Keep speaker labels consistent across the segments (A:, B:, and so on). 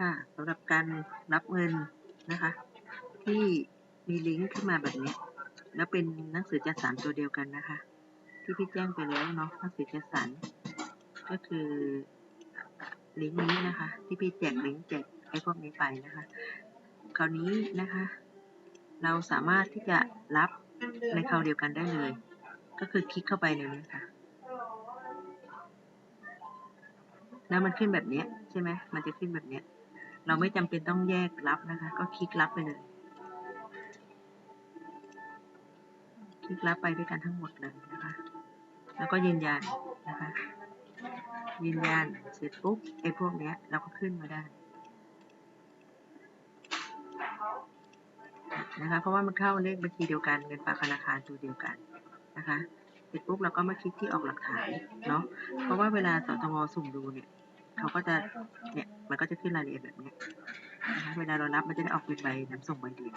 A: ค่ะสำหรับการรับเงินนะคะ ที่มีลิงก์ขึ้นมาแบบนี้ แล้วเป็นหนังสือจัดสรรตัวเดียวกันนะคะ ที่พี่แจ้งไปแล้วเนาะหนังสือจัดสรรก็คือลิงก์นี้นะคะ ที่พี่แจกลิงก์แจกไอ้พวกนี้ไปนะคะ คราวนี้นะคะ เราสามารถที่จะรับในคราวเดียวกันได้เลย ก็คือคลิกเข้าไปในนี้ค่ะแล้วมันขึ้นแบบนี้ใช่ไหมมันจะขึ้นแบบนี้ เราไม่จำเป็นต้องแยกรับนะคะ ก็คลิกรับไปเลย คลิกรับไปด้วยกันทั้งหมดเลยนะคะ แล้วก็ยืนยันนะคะ ยืนยันเสร็จปุ๊บไอ้พวกเนี้ยเราก็ขึ้นมาได้นะคะเพราะว่ามันเข้าเลขบัญชีเดียวกันเงินฝากธนาคารตัวเดียวกันนะคะ เสร็จปุ๊บเราก็มาคลิกที่ออกหลักฐานเนาะเพราะว่าเวลาสตงสุ่มดูเนี่ย เขาก็จะเนี่ยมันก็จะขึ้นรายละเอียดแบบนี้นะคะเวลาเรารับมันจะได้ออกเป็นใบน้ำส่งใบเดียว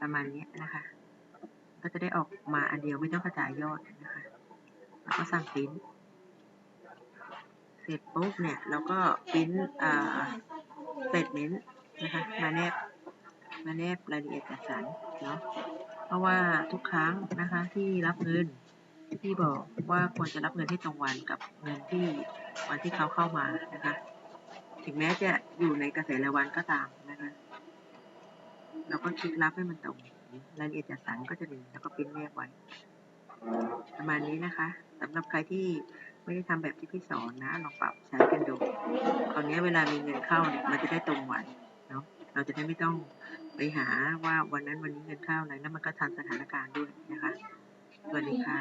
A: ประมาณนี้นะคะ ก็จะได้ออกมาอันเดียวไม่ต้องกระจายยอดนะคะแล้วก็สั่งปริ้นเสร็จปุ๊บเนี่ยเราก็ปริ้นอ่าสเตทเมนต์นะคะมาแนบมาแนบรายละเอียดจัดสรรเนาะเพราะว่าทุกครั้งนะคะที่รับเงิน ที่บอกว่าควรจะรับเงินให้ตรงวันกับเงินที่วันที่เขาเข้ามานะคะ ถึงแม้จะอยู่ในกระแสรายวันก็ตามนะคะ เราก็คลิกรับให้มันตรงรายละเอียดจัดสรรก็จะมีแล้วก็ปิ้นแนบไว้ ประมาณนี้นะคะสำหรับใครที่ไม่ได้ทำแบบที่พี่สอนนะลองปรับใช้กันดูคราวนี้เวลามีเงินเข้าเนี่ยมันจะได้ตรงวันเนาะเราจะได้ไม่ต้องไปหาว่าวันนั้นวันนี้เงินเข้าอะไรแล้วมันก็ทันสถานการณ์ด้วยนะคะ สวัสดีค่ะ